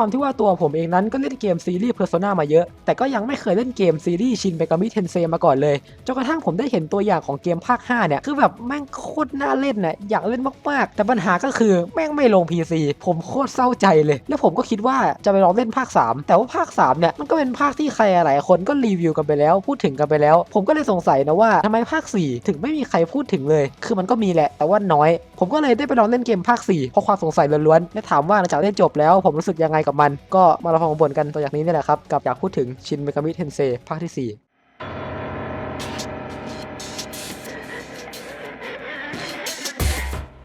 ความที่ว่าตัวผมเองนั้นก็เล่นเกมซีรีส์ Persona มาเยอะ แต่ก็ยังไม่เคยเล่นเกมซีรีส์ชินเ e กามิเทนเซมาก่อนเลยจนกระทั่งผมได้เห็นตัวอย่างของเกมภาค 5 เนี่ย คือแบบแม่งโคตรน่าเล่นน่ะอยากเล่นมากๆ แต่ปัญหาก็คือแม่งไม่ลง PC ผมโคตรเศร้าใจเลย แล้วผมก็คิดว่าจะไปลองเล่นภาค 3 แต่ว่าภาค 3 เนี่ย มันก็เป็นภาคที่ใครหลายคนก็รีวิวกันไปแล้ว พูดถึงกันไปแล้ว ผมก็เลยสงสัยนะว่าทำไมภาค 4 ถึงไม่มีใครพูดถึงเลย คือมันก็มีแหละ แต่ว่าน้อย ผมก็เลยได้ไปลองเล่นเกมภาค4เพราะความสงสัยล้วนๆและถามว่าหลังจากเล่นจบแล้ว ผมรู้สึกยังไงกับมัน ก็มาลองฟังผมบ่นกันตัวอย่างนี้นี่แหละครับ กับอยากพูดถึงชินเมกามิเทนเซภาคที่ 4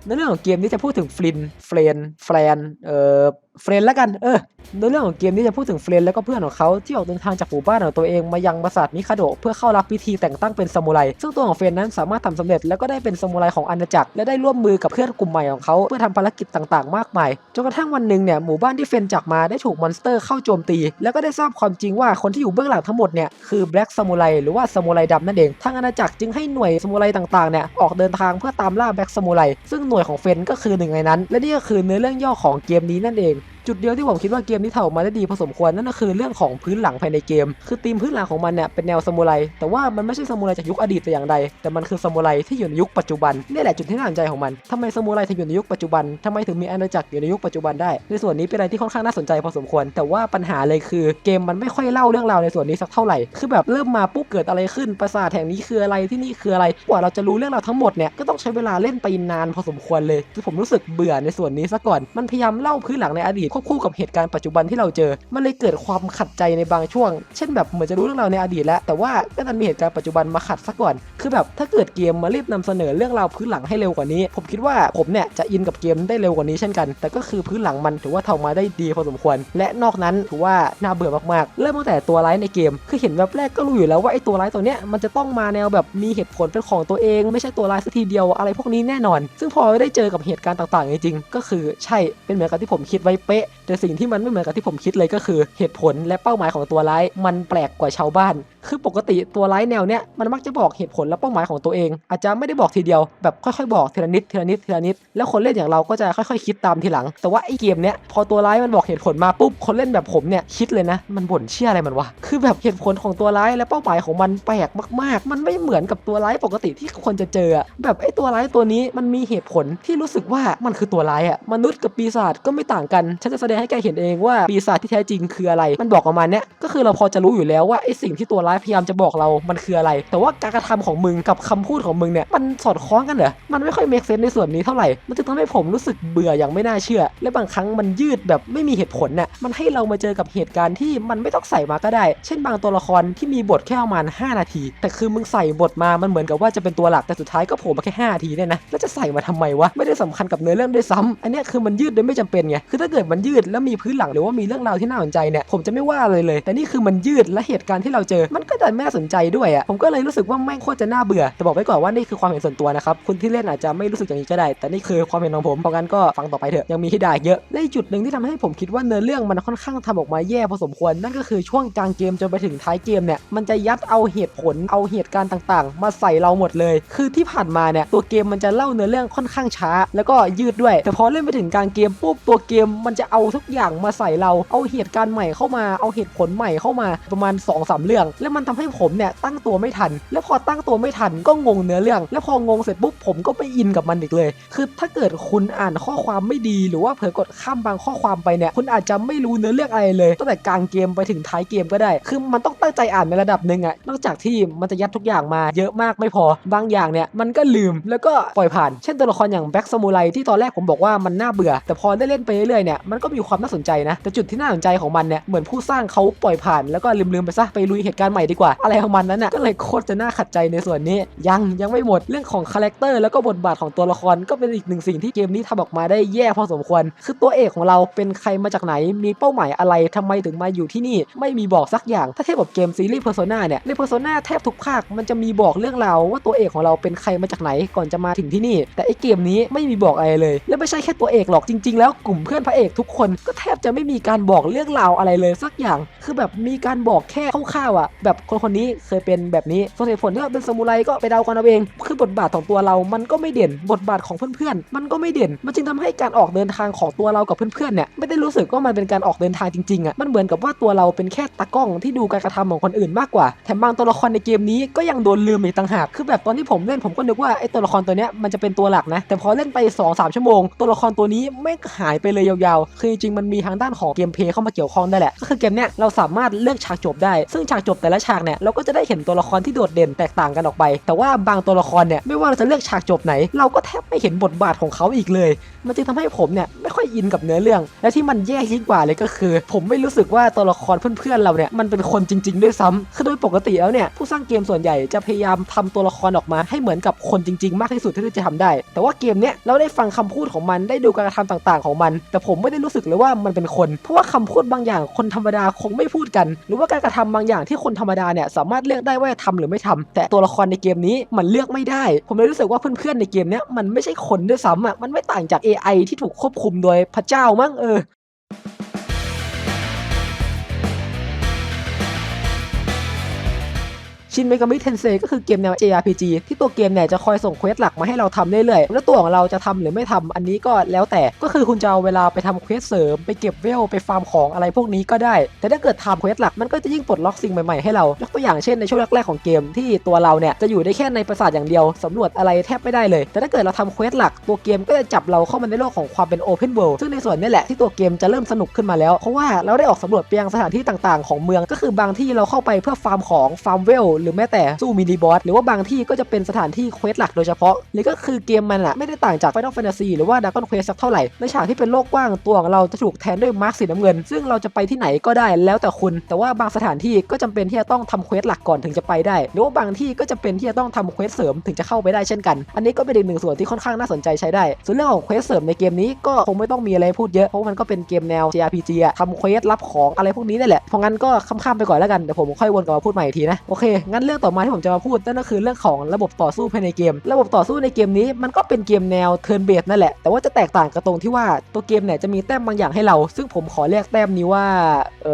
ในเรื่องของเกมนี้จะพูดถึงฟลินเฟรนแฟรนเอ่อเฟรนแล้วกันเออในเรื่องของเกมนี้จะพูดถึงเฟรนแล้วก็เพื่อนของเขาที่ออกเดินทางจากหมู่บ้านของตัวเองมายังปราสาทมิคาโดะเพื่อเข้ารับพิธีแต่งตั้งเป็นซามูไรซึ่งตัวของเฟรนนั้นสามารถทำสำเร็จแล้วก็ได้เป็นซามูไรของอาณาจักรและได้ร่วมมือกับเพื่อนกลุ่มใหม่ของเขาเพื่อทำภารกิจต่างๆ มากมายจนกระทั่งวันหนึ่งเนี่ยหมู่บ้านที่เฟรนจากมาได้ถูกมอนสเตอร์เข้าโจมตี แล้วก็ได้ทราบความจริงว่าคนที่อยู่เบื้องหลังทั้งหมดเนี่ยคือแบล็กซามูไรหรือว่าซามูไรดำนั่นเองทางอาณาจักรจึงให้หน่วยซามูไรต่างๆเนี่ยออกเดินทางเพื่อตามล่าแบล็กซามูไรซึ่งหน่วยของเฟนก็คือหนึ่งในนั้น และนี่ก็คือเนื้อเรื่องย่อของเกมนี้นั่นเอง จุดเดียวที่ผมคิดว่าเกมนี้ทำออกมาได้ดีพอสมควรนั่นก็คือเรื่องของพื้นหลังภายในเกม คือธีมพื้นหลังของมันเนี่ยเป็นแนวซามูไรแต่ว่ามันไม่ใช่ซามูไรจากยุคอดีตแต่อย่างใด แต่มันคือซามูไรที่อยู่ในยุคปัจจุบันนี่แหละจุดที่น่าสนใจของมันทำไมซามูไรถึงอยู่ในยุคปัจจุบันทำไมถึงมีอาณาจักรอยู่ในยุคปัจจุบันได้ ในส่วนนี้เป็นอะไรที่ค่อนข้างน่าสนใจพอสมควร แต่ว่าปัญหาเลยคือเกมมันไม่ค่อยเล่าเรื่องราวในส่วนนี้สักเท่าไหร่คือแบบเริ่มมาปุ๊บเกิดอะไรขึ้นปราสาทแห่งนี้คืออะไรที่นี่คืออะไรกว่าเราจะรู้เรื่องราวทั้งหมดเนี่ยก็ต้องใช้เวลาเล่นไปนานพอสมควรเลยคือผมรู้สึกเบื่อในส่วนนี้ซะก่อนมันพยายามเล่าพื้นหลังในอดีตควบคู่กับเหตุการณ์ปัจจุบันที่เราเจอ มันเลยเกิดความขัดใจในบางช่วง เช่นแบบเหมือนจะรู้เรื่องราวในอดีตแล้ว แต่ว่าก็ดันมีเหตุการณ์ปัจจุบันมาขัดซะก่อน คือแบบถ้าเกิดเกมมารีบนำเสนอเรื่องราวพื้นหลังให้เร็วกว่านี้ ผมคิดว่าผมเนี่ยจะอินกับเกมได้เร็วกว่านี้เช่นกัน แต่ก็คือพื้นหลังมันถือว่าทำมาได้ดีพอสมควร และนอกนั้นถือว่าน่าเบื่อมากๆ เริ่มตั้งแต่ตัวร้ายในเกม คือเห็นแบบแรกก็รู้อยู่แล้วว่าไอ้ตัวร้ายตัวเนี้ยมันจะต้องมาแนวแบบมีเหตุผลเป็นของตัวเอง ไม่ใช่ตัวร้ายสักทีเดียวอะไรพวกนี้แน่นอน ซึ่งพอได้เจอกับเหตุการณ์ต่างๆจริงๆก็คือใช่เป็นเหมือนกับที่ผมคิดไว้เป๊ะแต่สิ่งที่มันไม่เหมือนกับที่ผมคิดเลยก็คือ เหตุผลและเป้าหมายของตัวร้าย มันแปลกกว่าชาวบ้าน คือปกติตัวร้ายแนวเนี้ยมันมักจะบอกเหตุผลและเป้าหมายของตัวเอง อาจจะไม่ได้บอกทีเดียวแบบค่อยๆบอกทีละนิดทีละนิดทีละนิด แล้วคนเล่นอย่างเราก็จะค่อยๆ คิดตามทีหลัง แต่ว่าไอ้เกมเนี้ยพอตัวร้ายมันบอกเหตุผลมาปุ๊บคนเล่นแบบผมเนี่ยคิดเลยนะ มันบ่นเชี่ยอะไรมันวะคือแบบเหตุผลของตัวร้ายและเป้าหมายของมันแปลกมาก ๆ มันไม่เหมือนกับตัวร้ายปกติที่คนจะเจอแบบไอ้ตัวร้ายตัวนี้มันมีเหตุผลที่รู้สึกว่ามันคือตัวร้ายอะมนุษย์กับปีศาจก็ไม่ต่างกันฉันจะแสดงให้แกเห็นเองว่าปีศาจที่แท้จริงคืออะไร มันบอกประมาณเนี้ยก็คือเราพอจะรู้อยู่แล้วว่าไอ้สิ่งที่ตัวร้ายพยายามจะบอกเรามันคืออะไร แต่ว่าการกระทำของมึงกับคำพูดของมึงเนี่ยมันสอดคล้องกันเหรอมันไม่ค่อยเมคเซนในส่วนนี้เท่าไหร่มันจึงทำให้ผมรู้สึกเบื่ออย่างไม่น่าเชื่อ และบางครั้งมันยืดแบบไม่มีเหตุผลน่ะมันให้เรามาเจอกับเหตุการณ์ที่มันไม่ต้องใส่มาก็ได้ เช่นบางตัวละครที่มีบทแค่ประมาณ 5 นาที แต่คือมึงใส่บทมามันเหมือนกับว่าจะเป็นตัวหลักแต่สุดท้ายก็โผล่มาแค่5นาทีเนี่ยนะแล้วจะใส่มาทำไมวะไม่ได้สำคัญกับเนื้อเรื่องด้วยซ้ำอันนี้คือมันยืดโดยไม่จำเป็นไงคือถ้าเกิดมันยืดแล้วมีพื้นหลังหรือว่ามีเรื่องราวที่น่าสนใจเนี่ยผมจะไม่ว่าเลยเลย แต่นี่คือมันยืดและเหตุการณ์ที่เราเจอมันก็จะไม่น่าสนใจด้วยอะผมก็เลยรู้สึกว่าแม่งโคตรจะน่าเบื่อแต่บอกไว้ก่อนว่านี่คือความเห็นส่วนตัวนะครับคุณที่เล่นอาจจะไม่รู้สึกอย่างนี้ก็ได้ แต่นี่คือความเห็นของผมเพราะงั้นก็ฟังต่อไปเถอะยังมีที่ด่าเยอะและจุดหนึ่งที่ทำให้ผมคิดว่าเนื้อเรื่องมันค่อนข้างทำออกมาแย่พอสมควร นั่นก็คือช่วงกลางเกมจนไปถึงท้ายเกมเนี่ยมันจะยัดเอาเหตุผลเอาเหตุการณ์ต่างๆ มาใส่เราหมดเลย คือที่ผ่านมาเนี่ยตัวเกมมันจะเล่าเนื้อเรื่องค่อนข้างช้า แล้วก็ยืดด้วย แต่พอเล่นไปถึงกลางเกมปุ๊บตัวเกมมันจะเอาทุกอย่างมาใส่เราเอาเหตุการณ์ใหม่เข้ามาเอาเหตุผลใหม่เข้ามาประมาณ2อสเรื่องแล้วมันทำให้ผมเนี่ยตั้งตัวไม่ทัน แล้วพอตั้งตัวไม่ทันก็งงเนื้อเรื่อง แล้วพองงเสร็จปุ๊บผมก็ไปอินกับมันอีกเลย คือถ้าเกิดคุณอ่านข้อความไม่ดีหรือว่าเผลอกดข้ามบางข้อความไปเนี่ยคุณอาจจะไม่รู้เนื้อเรื่องอะไรเลยตั้งแต่กลางเกมไปถึงท้ายเกมก็ได้ คือมันต้องตั้งใจอ่านในระดับหนึ่งอะนอกจากที่มันจะยัดทุกอย่างมาเยอะมากไม่พอบางอย่างเนี่ยมันก็ลืมแล้วก็ปล่อยผ่าน เช่นตัวละครอย่างแบ็กซามูไรที่ตอนแรกผมบอกว่ามันน่าเบื่อ แต่พอได้เล่นไปเรื่อยๆเนี่ยมันก็มีความน่าสนใจนะแต่จุดที่น่าสนใจของมันเนี่ยเหมือนผู้สร้างเขาปล่อยผ่านแล้วก็ลืมๆไปซะไปลุยเหตุการณ์ใหม่ดีกว่า อะไรของมันนั้นน่ะก็เลยโคตรจะน่าขัดใจในส่วนนี้ ยังยังไม่หมดเรื่องของคาแรคเตอร์แล้วก็บทบาทของตัวละครก็เป็นอีกหนึ่งสิ่งที่เกมนี้ทำออกมาได้แย่พอสมควร คือตัวเอกของเราเป็นใครมาจากไหน มีเป้าหมายอะไรทำไมถึงมาอยู่ที่นี่ ไม่มีบอกสักอย่าง ถ้าเทียบกับเกมซีรีส์ Persona เนี่ยใน Persona แทบทุกภาคมันจะมีบอกเรื่องราวว่าตัวเอกของเราเป็นใครมาจากไหนก่อนจะมาถึงที่นี่ แต่ไอเกมนี้ไม่มีบอกอะไรเลย และไม่ใช่แค่ตัวเอกหรอกจริง ๆ แล้วกลุ่มเพื่อนพระเอกทุกคนก็แทบจะไม่มีการบอกเรื่องราวอะไรเลยสักอย่าง คือแบบมีการบอกแค่คร่าวๆอะแบบคนคนนี้เคยเป็นแบบนี้ส่วนเหตุผลที่เราเป็นซามูไรก็ไปเดากันเอาเอง คือบทบาทของตัวเรา มันก็ไม่เด่น บทบาทของเพื่อนๆ มันก็ไม่เด่น มันจึงทำให้การออกเดินทางของตัวเรากับเพื่อนๆ เนี่ย ไม่ได้รู้สึกว่ามันเป็นการออกเดินทางจริงๆอะ มันเหมือนกับว่าตัวเราเป็นแค่ตากล้องที่ดูการกระทำของคนอื่นมากกว่า แถมบางตัวละครในเกมนี้ก็ยังโดนลืมอีกต่างหาก คือแบบตอนที่ผมเล่นผมก็นึกว่าไอ้ตัวละครตัวเนี้ยมันจะเป็นตัวหลักนะ แต่พอเล่นไป2-3ชั่วโมง ตัวละครตัวนี้ไม่หายไปเลยยาวๆ คือจริงๆ มันมีทางด้านของเกมเพลย์เข้ามาเกี่ยวข้องได้แหละ ก็คือเกมเนี้ยเราสามารถเลือกฉากจบได้ ซึ่งฉากจบแต่ละฉากเนี่ยเราก็จะได้เห็นตัวละครที่โดดเด่นแตกต่างกันออกไป แต่ว่าบางตัวละครเนี่ยไม่ว่าเราจะเลือกฉากจบไหน เราก็แทบไม่เห็นบทบาทของเขาอีกเลย มันจึงทำให้ผมเนี่ยไม่ค่อยอินกับเนื้อเรื่อง และที่มันแย่ยิ่งกว่าเลยก็คือ ผมไม่รู้สึกว่าตัวละครเพื่อนๆเราเนี่ยมันเป็นคนจริง ๆ ด้วยซ้ำคือโดยปกติแล้วเนี่ยผู้สร้างเกมส่วนใหญ่จะพยายามทำตัวละครออกมาให้เหมือนกับคนจริง ๆ มากที่สุดที่จะทำได้ แต่ว่าเกมเนี้ยเราได้ฟังคำพูดของมันได้ดูการกระทำต่างๆของมัน แต่ผมไม่ได้รู้สึกเลยว่ามันเป็นคน เพราะว่าคำพูดบางอย่างคนธรรมดาคงไม่พูดกัน หรือว่าการกระทำบางอย่างที่คนธรรมดาเนี่ยสามารถเลือกได้ว่าจะทำหรือไม่ทำแต่ตัวละครในเกมนี้มันเลือกไม่ได้ ผมเลยรู้สึกว่าเพื่อนๆในเกมเนี้ยมันไม่ใช่คนด้วยซ้ำอะมันไม่ต่างจาก AI ที่ถูกควบคุมโดยพระเจ้ามั้งเออ ชินเมกามิเทนเซก็คือเกมแนว JRPG ที่ตัวเกมเนี่ยจะคอยส่งเควสหลักมาให้เราทำเรื่อยๆ แล้วตัวของเราจะทำหรือไม่ทำอันนี้ก็แล้วแต่ ก็คือคุณจะเอาเวลาไปทำเควสเสริม ไปเก็บเวล ไปฟาร์มของอะไรพวกนี้ก็ได้ แต่ถ้าเกิดทำเควสหลักมันก็จะยิ่งปลดล็อกสิ่งใหม่ๆให้เรา ยกตัวอย่างเช่นในช่วงแรกๆของเกมที่ตัวเราเนี่ยจะอยู่ได้แค่ในปราสาทอย่างเดียวสำรวจอะไรแทบไม่ได้เลย แต่ถ้าเกิดเราทำเควสหลักตัวเกมก็จะจับเราเข้ามาในโลกของความเป็น Open World ซึ่งในส่วนนี้แหละที่ตัวเกมจะเริ่มสนุกขึ้นมาแล้วเพราะว่าเราได้ออกสำรวจไปยังสถานที่ต่างๆ ของเมืองก็คือบางที่เราเข้าไปเพื่อฟาร์มของฟาร์มเวลหรือแม้แต่สู้มินิบอสหรือว่าบางที่ก็จะเป็นสถานที่เควสหลักโดยเฉพาะหรือก็คือเกมมันอะไม่ได้ต่างจาก Final Fantasy หรือว่า Dragon Quest สักเท่าไหร่ในฉากที่เป็นโลกกว้างตัวของเราจะถูกแทนด้วยมาร์คสีน้ำเงิน ซึ่งเราจะไปที่ไหนก็ได้แล้วแต่คุณ แต่ว่าบางสถานที่ก็จำเป็นที่จะต้องทำเควสหลักก่อนถึงจะไปได้ หรือว่าบางที่ก็จะเป็นที่จะต้องทำเควสเสริมถึงจะเข้าไปได้เช่นกัน อันนี้ก็เป็นอีกหนึ่งส่วนที่ค่อนข้างน่าสนใจใช้ได้ ส่วนเรื่องของเควสเสริมในเกมนี้ก็คงไม่ต้องมีอะไรพูดเยอะเพราะมันก็เป็นเกมแนว JRPG อะทำเควสรับของอะไรพวกนี้นั่นแหละเพราะงั้นก็ข้ามๆไปก่อนแล้วกันเดี๋ยวผมค่อยวนกลับมาพูดใหม่อีกทีนะโอเคงนเรื่องต่อมาที่ผมจะมาพูดนั่นก็คือเรื่องของระบบต่อสู้ภายในเกม ระบบต่อสู้ในเกมนี้มันก็เป็นเกมแนวเทิร์นเบสนั่นแหละ แต่ว่าจะแตกต่างกับตรงที่ว่าตัวเกมเนี่ยจะมีแต้มบางอย่างให้เรา ซึ่งผมขอเรียกแต้มนี้ว่าเอ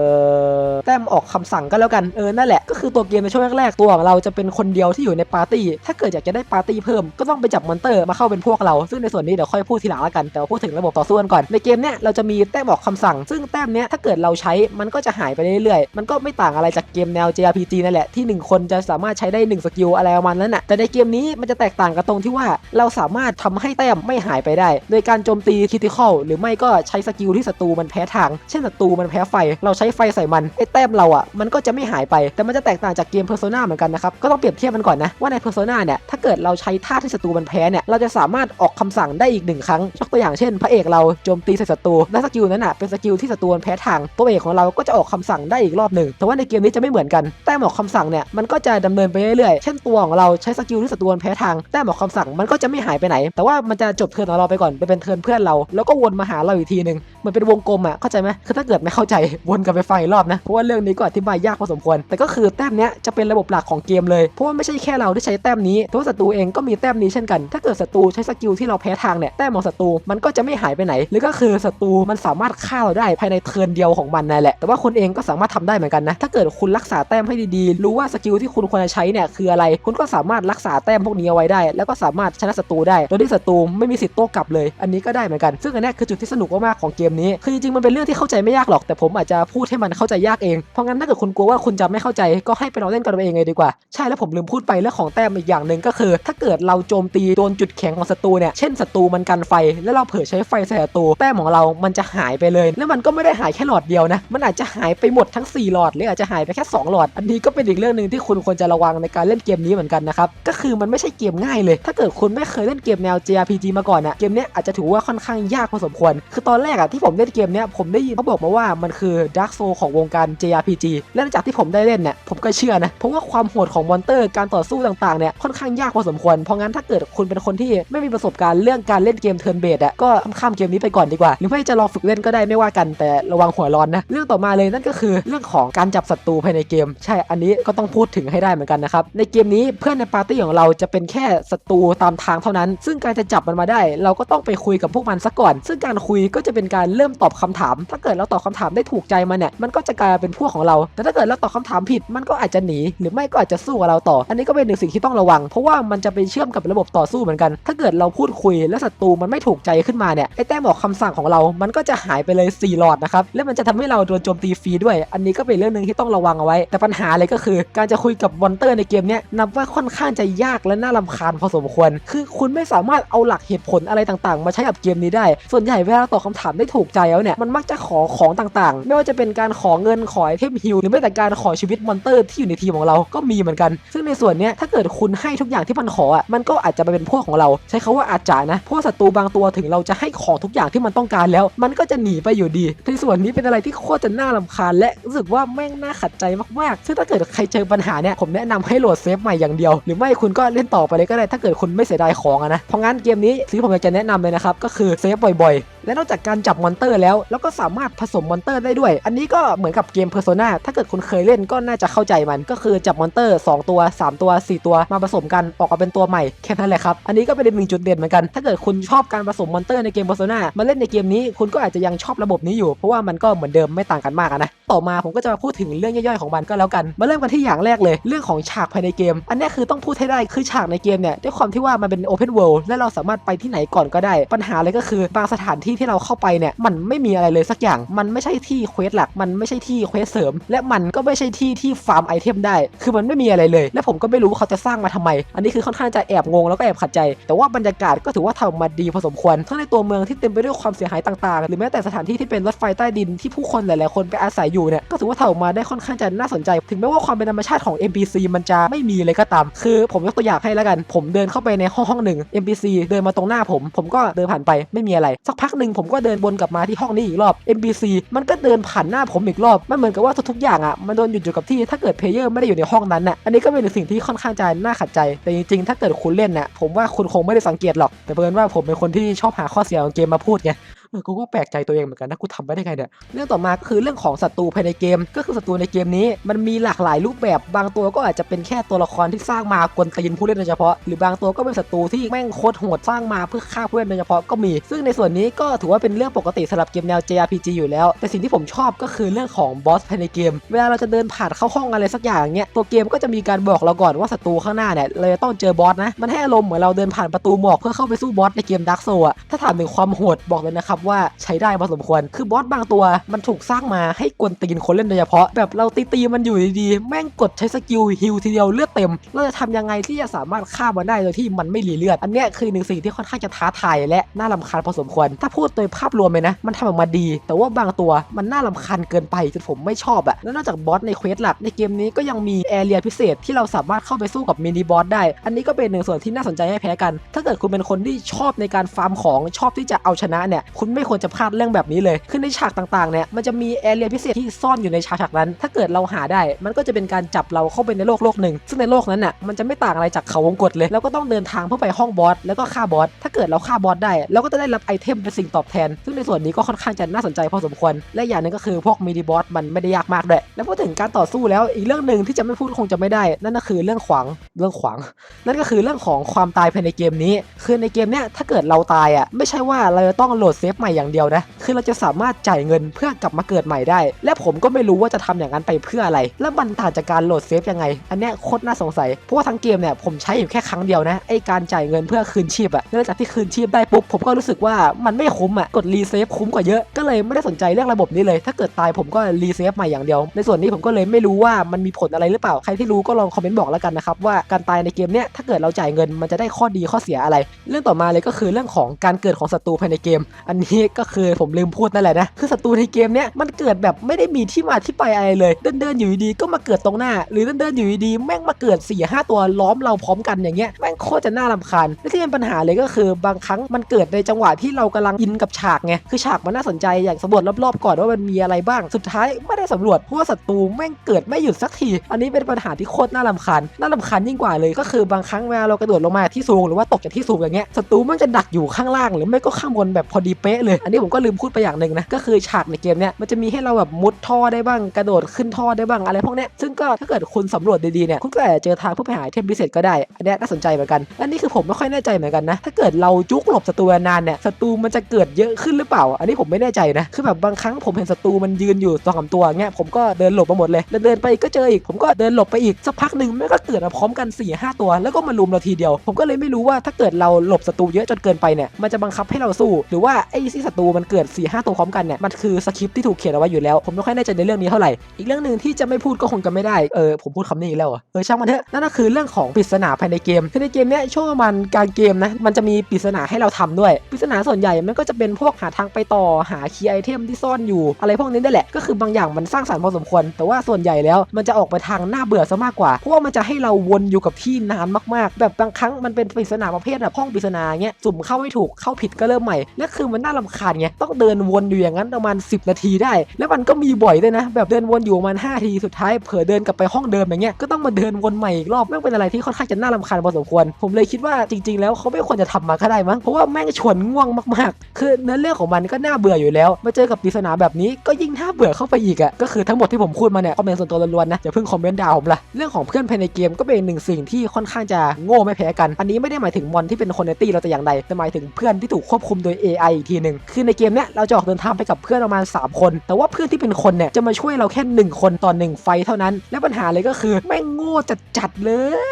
อแต้มออกคำสั่งก็แล้วกันเออนั่นแหละก็คือตัวเกมในช่วงแรกๆตัวของเราจะเป็นคนเดียวที่อยู่ในปาร์ตี้ถ้าเกิดอยากจะได้ปาร์ตี้เพิ่มก็ต้องไปจับมอนเตอร์มาเข้าเป็นพวกเรา ซึ่งในส่วนนี้เดี๋ยวค่อยพูดทีหลังแล้วกันแต่พูดถึงระบบต่อสู้กันก่อนในเกมเนี่ยเราจะมีแต้มออกคำสั่ง ซึ่งแต้มเนี้ยถ้าเกิดเราใช้มันก็จะหายไปเรื่อยๆมันก็ไม่ต่างอะไรจากเกมแนว JRPG นั่นแหละที่หนึ่งคนจะสามารถใช้ได้หนึ่งสกิลอะไรประมาณนั้นน่ะแต่ในเกมนี้มันจะแตกต่างกันตรงที่ว่าเราสามารถทำให้แต้มไม่หายไปได้ โดยการโจมตีคิติคอลหรือไม่ก็ใช้สกิลที่ศัตรูมันแพ้ทาง เช่นศัตรูมันแพ้ไฟ เราใช้ไฟใส่มันไอ้แต้มเราอะมันก็จะไม่หายไป แต่มันจะแตกต่างจากเกม Persona เหมือนกันนะครับก็ต้องเปรียบเทียบมันก่อนนะว่าใน Persona เนี่ยถ้าเกิดเราใช้ท่าที่ศัตรูมันแพ้เนี่ยเราจะสามารถออกคำสั่งได้อีกหนึ่งครั้งยกตัวอย่างเช่น พระเอกเราโจมตีใส่ศัตรูและสกิลนั้นอะเป็นสกิลที่ศัตรูมันแพ้ทางตัวเอกของเราก็จะออกคำสั่งได้อีกรอบหนึ่งแต่ว่าในเกมนี้จะไม่เหมือนกันแต้มออกคำสั่งเนี่ยมันก็จะดำเนินไปเรื่อยๆ เช่นตัวของเราใช้สกิลที่ศัตรูนแพ้ทางแต้มออกคำสั่งมันก็จะไม่หายไปไหน แต่ว่ามันจะจบเทิร์นของเราไปก่อนไปเป็นเทิร์นเพื่อนเรา แล้วก็วนมาหาเราอีกทีหนึ่งเหมือนเป็นวงกลมอะเข้าใจไหมคือถ้าเกิดไม่เข้าใจวนกลับไปฟังอีกรอบนะเพราะว่าเรื่องนี้ก็อธิบายยากพอสมควร แต่ก็คือแต้มเนี้ยจะเป็นระบบหลักของเกมเลยเพราะว่าไม่ใช่แค่เราที่ใช้แต้มนี้แต่ว่าศัตรูเองก็มีแต้มนี้เช่นกัน ถ้าเกิดศัตรูใช้สกิลที่เราแพ้ทางเนี่ยแต้มของศัตรูมันก็จะไม่หายไปไหน หรือก็คือศัตรูมันสามารถฆ่าเราได้ภายในเทิร์นเดียวของมันนั่นแหละแต่ว่าคนเองก็สามารถทำได้เหมือนกันนะถ้าเกิดคุณรักษาแต้มให้ดีๆ รู้ว่าสกิลที่คุณควรจะใช้เนี่ยคืออะไร คุณก็สามารถรักษาแต้มพวกนี้เอาไว้ได้ แล้วก็สามารถชนะศัตรูได้ โดยที่ศัตรูไม่มีสิทธิ์โต้กลับเลย อันนี้ก็ได้เหมือนกัน ซึ่งอันนี้คือจุดที่สนุกมากๆของเกมนี้ คือจริงๆมันเป็นเรื่องที่เข้าใจไม่ยากหรอกแต่ผมอาจจะพูดให้มันเข้าใจยากเอง เพราะงั้นถ้าเกิดคุณกลัวว่าคุณจะไม่เข้าใจก็ให้ไปลองเล่นกันเอาเองเลยดีกว่า ใช่แล้วผมลืมพูดไปเรื่องของแต้มอีกอย่างหนึ่งก็คือ ถ้าเกิดเราโจมตีโดนจุดแข็งของศัตรูเนี่ย เช่นศัตรูมันกันไฟ แล้วเราเผลอใช้ไฟใส่ศัตรูแต้มของเรามันจะหายไปเลย แล้วมันก็ไม่ได้หายแค่หลอดเดียวนะ มันอาจจะหายไปหมดทั้ง 4 หลอด หรืออาจจะหายไปแค่ 2 หลอด อันนี้ก็เป็นอีกเรื่องหนึ่งที่คุุณควรจะระวังในการเล่นเกมนี้เหมือนกันนะครับก็คือมันไม่ใช่เกมง่ายเลย ถ้าเกิดคุณไม่เคยเล่นเกมแนว JRPG มาก่อนอะเกมนี้อาจจะถือว่าค่อนข้างยากพอสมควร คือตอนแรกอะที่ผมเล่นเกมนี้ผมได้ยินเขาบอกมาว่ามันคือ Dark Soul ของวงการ JRPG และจากที่ผมได้เล่นเนี่ยผมก็เชื่อนะเพราะว่าความโหดของมอนเตอร์การต่อสู้ต่างๆเนี่ยค่อนข้างยากพอสมควรเพราะงั้นถ้าเกิดคุณเป็นคนที่ไม่มีประสบการณ์เรื่องการเล่นเกมเทิร์นเบสอะก็ข้ามเกมนี้ไปก่อนดีกว่า หรือไม่จะลองฝึกเล่นก็ได้ไม่ว่ากันแต่ระวังหัวร้อนนะเรื่องต่อมาเลยนั่นก็คือเรื่องของการจับศัตรูภายในเกม ใช่อันนี้ก็ต้องพูดถึงถึงให้ได้เหมือนกันนะครับ ในเกมนี้เพื่อนในปาร์ตี้ของเราจะเป็นแค่ศัตรูตามทางเท่านั้น ซึ่งการจะจับมันมาได้ เราก็ต้องไปคุยกับพวกมันซะก่อน ซึ่งการคุยก็จะเป็นการเริ่มตอบคำถาม ถ้าเกิดเราตอบคำถามได้ถูกใจมันเนี่ยมันก็จะกลายเป็นพวกของเรา แต่ถ้าเกิดเราตอบคำถามผิดมันก็อาจจะหนี หรือไม่ก็อาจจะสู้กับเราต่อ อันนี้ก็เป็นหนึ่งสิ่งที่ต้องระวัง เพราะว่ามันจะไปเชื่อมกับระบบต่อสู้เหมือนกัน ถ้าเกิดเราพูดคุยและศัตรูมันไม่ถูกใจขึ้นมาเนี่ยไอ้แต้มบอกคำสั่งของเรา มันก็จะหายไปเลย4หลอดนะครับ และมันจะทำให้เราโดนโจมตีฟรีด้วย อันนี้ก็เป็นเรื่องหนึ่งที่ต้องระวังเอาไว้ แต่ปัญหาเลยก็คือ การจะคุยกับมอนเตอร์ในเกมนี้นับว่าค่อนข้างจะยากและน่ารำคาญพอสมควร คือคุณไม่สามารถเอาหลักเหตุผลอะไรต่างๆ มาใช้กับเกมนี้ได้ ส่วนใหญ่เวลาตอบคำถามได้ถูกใจแล้วเนี่ย มันมักจะขอของต่างๆ ไม่ว่าจะเป็นการขอเงินขอเทมฮิลหรือแม้แต่การขอชีวิตมอนเตอร์ที่อยู่ในทีมของเราก็มีเหมือนกัน ซึ่งในส่วนนี้ถ้าเกิดคุณให้ทุกอย่างที่มันขออะมันก็อาจจะไปเป็นพวกของเรา ใช้คาว่าอาจจะนะพว่าศัตรูบางตัวถึงเราจะให้ของทุกอย่างที่มันต้องการแล้ว มันก็จะหนีไปอยู่ดีในส่วนนี้เป็นอะไรที่โคตรจะน่ารำคาญและรู้สึกว่าแม่งน่าขัดใจมากๆ ซึ่งถ้าเกิดใครเจอปัญหาเนี่ยผมแนะนำให้โหลดเซฟใหม่อย่างเดียว หรือไม่คุณก็เล่นต่อไปเลยก็ได้ถ้าเกิดคุณไม่เสียดายของอะนะเพราะงั้นเกมนี้สิ่งที่ผมอยากจะแนะนำเลยนะครับก็คือเซฟบ่อยๆและนอกจากการจับมอนเตอร์แล้ว แล้วก็สามารถผสมมอนเตอร์ได้ด้วย อันนี้ก็เหมือนกับเกม Persona ถ้าเกิดคุณเคยเล่นก็น่าจะเข้าใจมัน ก็คือจับมอนเตอร์ 2 ตัว 3 ตัว 4 ตัวมาผสมกันออกมาเป็นตัวใหม่แค่นั้นแหละครับ อันนี้ก็เป็นหนึ่งจุดเด่นเหมือนกัน ถ้าเกิดคุณชอบการผสมมอนเตอร์ในเกม Persona มาเล่นในเกมนี้คุณก็อาจจะยังชอบระบบนี้อยู่ เพราะว่ามันก็เหมือนเดิมไม่ต่างกันมากนะ ต่อมาผมก็จะมาพูดถึงเรื่องย่อยๆของมันก็แล้วกัน มาเริ่มกันที่อย่างแรกเลย เรื่องของฉากภายในเกม อันนี้คือต้องพูดให้ได้คือฉากในเกมเนี่ยด้วยความที่ว่ามันเป็น Open World และเราสามารถไปที่ไหนก่อนก็ได้ ปัญหาเลยก็คือบางสถานที่ที่เราเข้าไปเนี่ยมันไม่มีอะไรเลยสักอย่าง มันไม่ใช่ที่เควสหลัก มันไม่ใช่ที่เควสเสริม และมันก็ไม่ใช่ที่ที่ฟาร์มไอเทมได้ คือมันไม่มีอะไรเลย และผมก็ไม่รู้ว่าเขาจะสร้างมาทำไม อันนี้คือค่อนข้างจะแอบงงแล้วก็แอบขัดใจ แต่ว่าบรรยากาศก็ถือว่าทำมาดีพอสมควร ทั้งในตัวเมืองที่เต็มไปด้วยความเสียหายต่างๆ หรือแม้แต่สถานที่ที่เป็นรถไฟใต้ดินที่ผู้คนหลายๆคนไปอาศัยอยู่เนี่ยก็ถือว่าทำออกมาได้ค่อนข้างจะน่าสนใจ ถึงแม้ว่าความเป็นธรรมชาติของ NPC มันจะไม่มีเลยก็ตาม คือผมยกตัวอย่างให้แล้วกัน ผมเดินเข้าไปในห้องห้องหนึ่ง NPC เดินมาตรงหน้าผม ผมก็เดินผ่านไปไม่มีอะไรสักพักหนึ่งผมก็เดินวนกลับมาที่ห้องนี้อีกรอบ NBC มันก็เดินผ่านหน้าผมอีกรอบ มันเหมือนกับว่าทุกๆอย่างอะมันโดนหยุดอยู่กับที่ถ้าเกิดเพลเยอร์ไม่ได้อยู่ในห้องนั้นน่ะอันนี้ก็เป็นสิ่งที่ค่อนข้างจะน่าขัดใจ แต่จริงๆ ถ้าเกิดคุณเล่นน่ะผมว่าคุณคงไม่ได้สังเกตหรอก แต่เพื่อนว่าผมเป็นคนที่ชอบหาข้อเสียของเกมมาพูดไง เออกูก็แปลกใจตัวเองเหมือนกันนะกูทำไปได้ไงเนี่ยเรื่องต่อมาก็คือเรื่องของศัตรูภายในเกม ก็คือศัตรูในเกมนี้ มันมีหลากหลายรูปแบบ บางตัวก็อาจจะเป็นแค่ตัวละครที่สร้างมากวนตีนผู้เล่นโดยเฉพาะ หรือบางตัวก็เป็นศัตรูที่แม่งโคตรโหดสร้างมาเพื่อฆ่าผู้เล่นโดยเฉพาะก็มี ซึ่งในส่วนนี้ก็ถือว่าเป็นเรื่องปกติสำหรับเกมแนว JRPG อยู่แล้ว แต่สิ่งที่ผมชอบก็คือเรื่องของบอสภายในเกม เวลาเราจะเดินผ่านเข้าห้องอะไรสักอย่างเงี้ย ตัวเกมก็จะมีการบอกเราก่อนว่าศัตรูข้างหน้าเนี่ยเราจะต้องเจอบอสนะ มันให้อารมณ์เหมือนเราเดินผ่านประตูหมอกเพื่อเข้าไปสู้บอสในเกมดักโซะถ้าถามถึงความโหดบอกเลยนะครับว่าใช้ได้พอสมควร คือบอสบางตัวมันถูกสร้างมาให้กวนตีนคนเล่นโดยเฉพาะ แบบเราตีตีๆมันอยู่ดีๆ แม่งกดใช้สกิลฮิลทีเดียวเลือดเต็ม เราจะทำยังไงที่จะสามารถฆ่ามันได้โดยที่มันไม่รีเลือด อันเนี้ยคือหนึ่งสิ่งที่ค่อนข้างจะท้าทายและน่ารำคาญพอสมควร ถ้าพูดโดยภาพรวมเลยนะ มันทำออกมาดี แต่ว่าบางตัวมันน่ารำคาญเกินไปจนผมไม่ชอบอะแล้วนอกจากบอสในเควสหลักในเกมนี้ก็ยังมีแอเรียพิเศษที่เราสามารถเข้าไปสู้กับมินิบอสได้ อันนี้ก็เป็นหนึ่งส่วนที่น่าสนใจให้แพ้กัน ถ้าเกิดคุณเป็นคนที่ชอบในการฟาร์มของชอบที่จะเอาชนะเนี่ยคุณไม่ควรจะพลาดเรื่องแบบนี้เลยคือในฉากต่างๆเนี่ยมันจะมีแอเรียพิเศษที่ซ่อนอยู่ในฉากฉากนั้น ถ้าเกิดเราหาได้ มันก็จะเป็นการจับเราเข้าไปในโลกโลกหนึ่ง ซึ่งในโลกนั้นน่ะมันจะไม่ต่างอะไรจากเขาวงกตเลย แล้วก็ต้องเดินทางเพื่อไปห้องบอสแล้วก็ฆ่าบอสถ้าเกิดเราฆ่าบอสได้เราก็จะได้รับไอเทมเป็นสิ่งตอบแทน ซึ่งในส่วนนี้ก็ค่อนข้างจะน่าสนใจพอสมควรและอย่างหนึงก็คือพวกมินิบอสมันไม่ได้ยากมากด้วยแล้วพูดถึงการต่อสู้แล้วอีกเรื่องหนึ่งที่จะไม่พูดคงจะไม่ได้ นั่นก็คือเรื่องขวางเรื่องขวาง นั่นก็คือเรื่องของความตายภายในเกมนี้ คือในเกมเนี้ยถ้าเกิดเราตายอะไม่ใช่ว่าเราจะต้องโหลดเซฟใหม่อย่างเดียวนะ คือเราจะสามารถจ่ายเงินเพื่อกลับมาเกิดใหม่ได้ และผมก็ไม่รู้ว่าจะทำอย่างนั้นไปเพื่ออะไร แล้วมันต่างจากการโหลดเซฟยังไง อันเนี้ยโคตรน่าสงสัย เพราะว่าทั้งเกมเนี่ยผมใช้อยู่แค่ครั้งเดียวนะ ไอการจ่ายเงินเพื่อคืนชีพอะเนื่องจากที่คืนชีพได้ปุ๊บผมก็รู้สึกว่ามันไม่คุ้มอะกดรีเซฟคุ้มกว่าเยอะ ก็เลยไม่ได้สนใจเรื่องระบบนี้เลย ถ้าเกิดตายผมก็รีเซฟใหม่อย่างเดียว ในส่วนนี้ผมก็เลยไม่รู้ว่ามันมีผลอะไรหรือเปล่า ใครที่รู้ก็ลองคอมเมนต์บอกแล้วกันนะครับว่าการตายในเกมเนี้ยถ้าเกิดเราจ่ายเงินมันจะได้ข้อดีข้อเสียอะไร เรื่องต่อมาเลยก็คือเรื่องของการเกิดของศัตรูภายในเกม อันนี้ก็คือผมลืมพูดนั่นแหละนะคือศัตรูในเกมเนี้ยมันเกิดแบบไม่ได้มีที่มาที่ไปอะไรเลยเดินเดินอยู่ดีๆก็มาเกิดตรงหน้า หรือเดินเดินอยู่ดีๆแม่งมาเกิด4ี่ห้าตัวล้อมเราพร้อมกันอย่างเงี้ยแม่งโคตรจะน่ารำคาญและที่เป็นปัญหาเลยก็คือบางครั้งมันเกิดในจังหวะที่เรากำลังอินกับฉากไงคือฉากมันน่าสนใจอย่ากสำรวจรอบๆก่อนว่ามันมีอะไรบ้าง สุดท้ายไม่ได้สำรวจเพราะว่าศัตรูแม่งเกิดไม่หยุดสักที อันนี้เป็นปัญหาที่โคตรน่ารำคาญน่ารำคาญยิ่งกว่าเลยก็คือบางครั้งเวลาเรากระโดดลงมาที่สูงหรือว่าตกจากที่สูงอย่างเงี้ยศัตรูมันจะดักอยู่ข้างล่างหรือไม่ก็ข้างบนแบบพอดีเป๊ะป๊ะเลย อันนี้ผมก็ลืมพูดไปอย่างหนึ่งนะ ก็คือฉากในเกมเนี้ยมันจะมีให้เราแบบมุดท่อได้บ้าง กระโดดขึ้นท่อได้บ้างอะไรพวกเนี้ย ซึ่งก็ถ้าเกิดคุณสำรวจดีๆเนี่ย คุณก็อาจจะเจอทางเพื่อไปหาเทมพิเศษก็ได้ อันนี้น่าสนใจเหมือนกัน อันนี้คือผมไม่ค่อยแน่ใจเหมือนกันนะ ถ้าเกิดเราจุกหลบศัตรูนานเนี่ย ศัตรูมันจะเกิดเยอะขึ้นหรือเปล่า อันนี้ผมไม่แน่ใจนะ คือแบบบางครั้งผมเห็นศัตรูมันยืนอยู่ตัวกับตัวเงี้ย ผมก็เดินหลบมาหมดเลยแล้วเดินไปก็เจออีก ผมก็เดินหลบไปอีกสักพักหนึ่งมันก็เกิดมาพร้อมกัน4ี่ห้าตัว แล้วก็มารุมเราทีเดียว ผมก็เลยไม่รู้ว่าถ้าเกิดเราหลบศัตรูเยอะจนเกินไปเนี่ยมันจะบังคับให้เราสู้ หรือว่าไอ้ที่ศัตรูมันเกิด4ี่ห้าตัวพร้อมกันเนี่ยมันคือสคริปที่ถูกเขียนเอาไว้อยู่แล้ว ผมไม่ค่อยแน่ใจในเรื่องนี้เท่าไหร่ อีกเรื่องหนึ่งที่จะไม่พูดก็คงจะไม่ได้ เออผมพูดคำนี้อีกแล้วเหรอเออช่างมันเถอะ นั่นก็คือเรื่องของปริศนาภายในเกมคือในเกมเนี้ยช่วงประมันกลารเกมนะมันจะมีปริศนาให้เราทำด้วยปริศนาส่วนใหญ่มันก็จะเป็นพวกหาทางไปต่อหาคีย์ไอเทมที่ซ่อนอยู่ อะไรพวกนี้ได้แหละก็คือบางอย่างมันสร้างสรรค์พอสมควร แต่ว่าส่วนใหญ่แล้วมันจะออกไปทางน่าเบื่อซะมากกว่าเพราะว่ามันจะให้เราวนอยู่กับที่นานมากๆ แบบบางครั้งมันเป็นปริศนาประเภทแบบห้องปริศนาเงี้ยสุ่มเข้าไม่ถูกเข้าผิดก็เริ่มใหม่และคือมันน่ารำคาญไงต้องเดินวนอยู่อย่างนั้นประมาณ 10 นาทีได้ แล้วมันก็มีบ่อยด้วยนะ แบบเดินวนอยู่ประมาณ5ทีสุดท้ายเผลอเดินกลับไปห้องเดิมอย่างเงี้ยก็ต้องมาเดินวนใหม่อีกรอบแม่งเป็นอะไรที่ค่อนข้างจะน่ารำคาญพอสมควร ผมเลยคิดว่าจริง ๆ แล้วเขาไม่ควรจะทำมาก็ได้มั้งเพราะว่าแม่งชวนง่วงมากๆ คือเนื้อเรื่องของมันก็น่าเบื่ออยู่แล้วมาเจอกับปริศนาแบบนี้ก็ยิ่งน่าเบื่อเข้าไปอีกอะก็คือทั้งหมดที่ผมพูดมาเนี่ยคอมเมนต์ส่วนตัวล้วนๆนะอย่าเพิ่งคอมเมนต์ด่าผมละเรื่องของเพื่อนภายในเกมก็เป็นหนึ่งสิ่งที่ค่อนข้างจะโง่ไม่แพ้กัน อันนี้ไม่ได้หมายถึงมอนที่เป็นคนในตี้เราแต่อย่างใดแต่หมายถึงเพื่อนที่ถูกควบคุมโดย AI อีกทีหนึ่งคือในเกมเนี้ยเราจะออกเดินทางไปกับเพื่อนประมาณ 3 คน แต่ว่าเพื่อนที่เป็นคนเนี่ยจะมาช่วยเราแค่ 1 คนต่อ1ไฟเท่านั้น และปัญหาเลยก็คือแม่งโง่จัดๆเล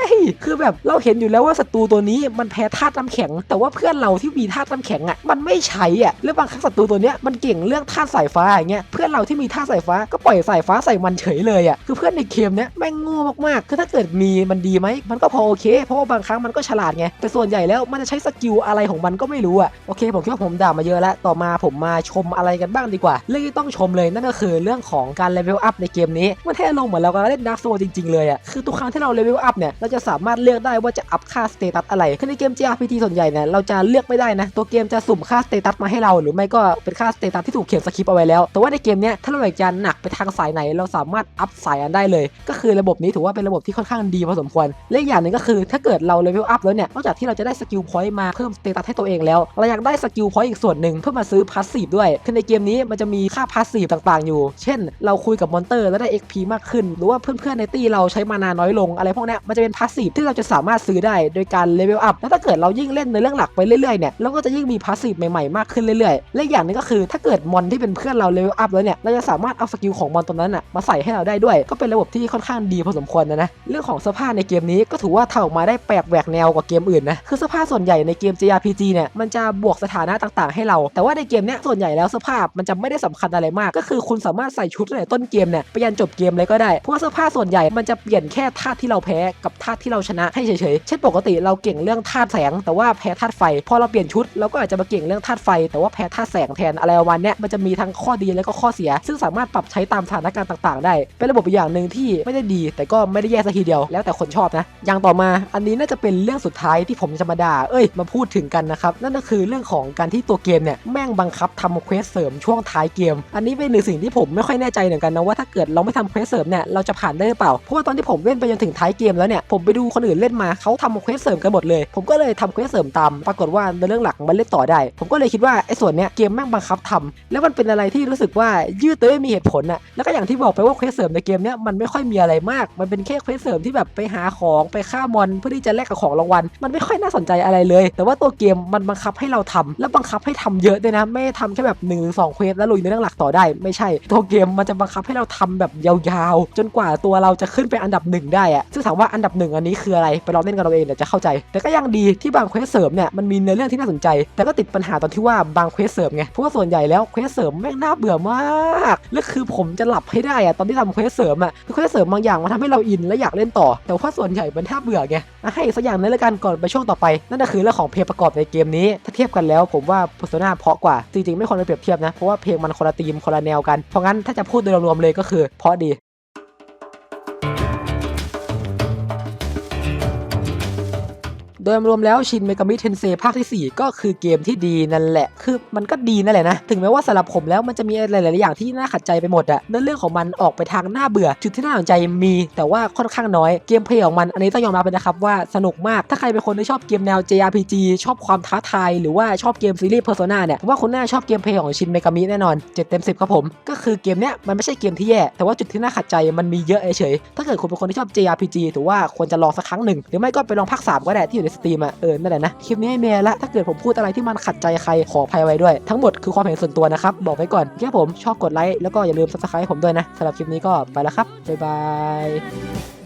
ย คือแบบเราเห็นอยู่แล้วว่าศัตรูตัวนี้มันแพ้ธาตุน้ำแข็ง แต่ว่าเพื่อนเราที่มีธาตุน้ำแข็งอะมันไม่ใช้อะแล้วบางครั้งศัตรูตัวเนี้ยมันเก่งเรื่องธาตุสายฟ้าอย่างเงี้ยเพื่อนเราที่มีธาตุสายฟ้าก็ปล่อยสายฟ้าใส่มันเฉยเลยอะคือเพื่อนในเกมเนี้ยแม่งโง่มากๆคือถ้าเกิดมีมันดีไหมมันก็พอโอเค เพราะว่าบางครั้งมันก็ฉลาดไงแต่ส่วนใหญ่แล้วมันจะใช้สกิลอะไรของมันก็ไม่รู้อะโอเคผมคิดว่าผมด่ามาเยอะแล้วต่อมาผมมาชมอะไรกันบ้างดีกว่า เรื่องที่ต้องชมเลยนั่นก็คือเรื่องของการเลเวลอัพในเกมนี้มันให้อารมณ์เหมือนเรากำลังเล่นดาร์กโซจริงๆเลยอะคือทุกครั้งที่เราเลเวลอัพเนี่ยเราจะสามารถเลือกได้ว่าจะอัพค่าสเตตัสอะไรคือในเกม JRPG ส่วนใหญ่เนี่ยเราจะเลือกไม่ได้นะตัวเกมจะสุ่มค่าสเตตัสมาให้เรา หรือไม่ก็เป็นค่าสเตตัสที่ถูกเขียนสคริปต์เอาไว้แล้วแต่ว่าในเกมเนี้ยถ้าเราอยากจะหนักไปทางสายไหน เราสามารถอัพสายอันได้เลย ก็คือระบบนี้ถือว่าเป็นระบบที่ค่อนข้างดีพอสมควรและอีกอย่างหนึ่งก็คือถ้าเกิดเราเลเวลอัพแล้วเนี่ยนอกจากที่เราจะได้สกิลพอยต์มาเพิ่มสเตตัสให้ตัวเองแล้วเราอยากได้สกิลพอยต์อีกส่วนหนึ่งเพื่อมาซื้อพาสซีฟด้วยคือในเกมนี้มันจะมีค่าพาสซีฟต่างๆ อยู่ เช่น เราคุยกับมอนเตอร์แล้วได้ XP มากขึ้น หรือว่าเพื่อนๆในตีเราใช้มานาน้อยลง อะไรพวกนี้มันจะเป็นพาสซีฟที่เราจะสามารถซื้อได้โดยการเลเวลอัพแล้วถ้าเกิดเรายิ่งเล่นในเรื่องหลักไปเรื่อยๆเนี่ยเราก็จะยิ่งมีพาสซีฟใหม่ๆมากขึ้นเรื่อยๆและอย่างหนึงก็คือถ้าเกิดมอนที่เป็นเพื่อนเราเลเวลอัพแล้วเนี่ยเราจะสามารถเอาสกิลของมอนตัวนั้นอะมาใส่ให้เราได้ด้วย ก็เป็นระบบที่ค่อนข้างดีพอสมควรนะนะเรื่องของสื้อผ้าในเกมนี้ก็ถือว่าทำออกมาได้แปลกแหวกแนวกว่าเกมอื่นนะคือสื้อผ้าส่วนใหญ่ในเกม JRPG เนี่ยมันจะบวกสถานะต่างๆ ให้เราแต่ว่าในเกมเนี้ยส่วนใหญ่แล้วเสื้อผ้ามันจะไม่ได้สำคัญอะไรมาก ก็คือคุณสามารถใส่ชุดตั้งแต่ต้นเกมเนี่ยไปยันจบเกมเลยก็ได้เพราะเสื้อผ้าส่วนใหญ่มันจะเปลี่ยนแค่ธาตุที่เราแพ้กับธาตุที่เราชนะให้เฉยๆเช่นปกติเราเก่งเรื่องธาตุแสง แต่ว่าแพ้ธาตุไฟ พอเราเปลี่ยนชุดเราก็อาจจะมาเก่งเรื่องธาตุไฟ แต่ว่าแพ้ธาตุแสงแทนอะไรประมาณเนี้ยมันจะมีทั้งข้อดีและก็ข้อเสีย ซึ่งสามารถปรับใช้ตามสถานการณ์ต่าง ๆ ได้ เป็นระบบอีกอย่างหนึ่งที่ไม่ได้ดี แต่ก็ไม่ได้แย่สักทีเดียวแล้วแต่คนชอบนะอย่างต่อมาอันนี้น่าจะเป็นเรื่องสุดท้ายที่ผมจะมาด่าเอ้ยมาพูดถึงกันนะครับนั่นก็คือเรื่องของการที่ตัวเกมเนี่ยแม่งบังคับทำเควสเสริมช่วงท้ายเกม อันนี้เป็นหนึ่งสิ่งที่ผมไม่ค่อยแน่ใจเหมือนกันนะว่าถ้าเกิดเราไม่ทำเควสเสริมเนี่ยเราจะผ่านได้หรือเปล่า เพราะว่าตอนที่ผมเล่นไปจนถึงท้ายเกมแล้วเนี่ยผมไปดูคนอื่นเล่นมาเขาทำเควสเสริมกันหมดเลย ผมก็เลยทำเควสเสริมตามปรากฏว่าในเรื่องหลักมันเล่นต่อได้ ผมก็เลยคิดว่าไอ้ส่วนเนี้ยเกมแม่งบังคับทำแล้วมันเป็นอะไรที่รู้สึกว่ายืดเตยไม่มีเหตุผลอะแล้วก็อย่างที่บอกไปว่าเควสเสริมในเกมเนี้ยมันไม่ค่อยมีอะไรมาก มันเป็นแค่เควสเสริมที่แบบไปหาของไปฆ่ามอนเพื่อที่จะแลกกับของรางวัลมันไม่ค่อยน่าสนใจอะไรเลย แต่ว่าตัวเกมมันบังคับให้เราทำแล้วบังคับให้ทำเยอะด้วยนะ ไม่ทำแค่แบบ1นถึงสเควสแล้วลุยในเรื่องหลักต่อได้ ไม่ใช่ ตัวเกมมันจะบังคับให้เราทำแบบยาวๆ จนกว่าตัวเราจะขึ้นเป็นอันดับหนึ่งได้อะซึ่งถามว่าอันดับหนึ่งอันนี้คืออะไร ไปลองเล่นกันเราเองเดี๋ยวจะเข้าใจ แต่ก็ยังดีที่บางเควสเสริมเนี่ยมันมีเนื้อเรื่องที่น่าสนใจ แต่ก็ติดปัญหาตอนที่ว่าบางเควสเสริมไง เพราะว่าส่วนใหญ่แล้วเควสเสริมแม่งน่าเบื่อมากและคือผมจะหลับให้ได้อะตอนที่ทำเควสเสริมอะคือเควสเสริมบางอย่างมันทำให้เราอินและอยากเล่นต่อ แต่ว่าส่วนใหญ่มันน่าเบื่อไงให้สักอย่างนึงแล้วกันก่อนไปช่วงต่อไป นั่นก็คือเรื่องของเพลงประกอบในเกมนี้ถ้าเทียบกันแล้วผมว่าเพราะกว่า จริงๆ ไม่ควรไปเปรียบเทียบนะ เพราะว่าเพลงมันคนละธีมคนละแนวกัน เพราะงั้นถ้าจะพูดโดยรวมๆเลยก็คือเพราะดี ดยรวมแล้วชินเมกามิเทนเซภาคที่ 4 ก็คือเกมที่ดีนั่นแหละ คือมันก็ดีนั่นแหละนะ ถึงแม้ว่าสำหรับผมแล้วมันจะมีหลาย ๆ อย่างที่น่าขัดใจไปหมดอะเนื้อเรื่องของมันออกไปทางน่าเบื่อ จุดที่น่าสนใจมี แต่ว่าค่อนข้างน้อย เกมเพลย์ของมันอันนี้ต้องยอมรับเลยนะครับว่าสนุกมาก ถ้าใครเป็นคนที่ชอบเกมแนว JRPG ชอบความท้าทายหรือว่าชอบเกมซีรีส์ Persona เนี่ยผมว่าคุณน่าชอบเกมเพลย์ของชินเมกามิแน่นอน7เต็ม10ครับผม ก็คือเกมเนี้ยมันไม่ใช่เกมที่แย่แต่ว่าจุดที่น่าขัดใจมันมีเยอะเฉยถ้าเกิดคุณเป็นคนที่ชอบ JRPG ถือว่าควรจะลองสักครั้งหนึ่งหรือไม่ก็ไปลองภาค3ก็ได้ที่อยู่ในตรีมอะเออนั่นแหละนะคลิปนี้ให้เมย์ละถ้าเกิดผมพูดอะไรที่มันขัดใจใครขออภัยไว้ด้วย ทั้งหมดคือความเห็นส่วนตัวนะครับ บอกไว้ก่อนแค่ผมชอบกดไลค์แล้วก็อย่าลืมซับสไครต์ผมด้วยนะสำหรับคลิปนี้ก็ไปแล้วครับบ๊ายบาย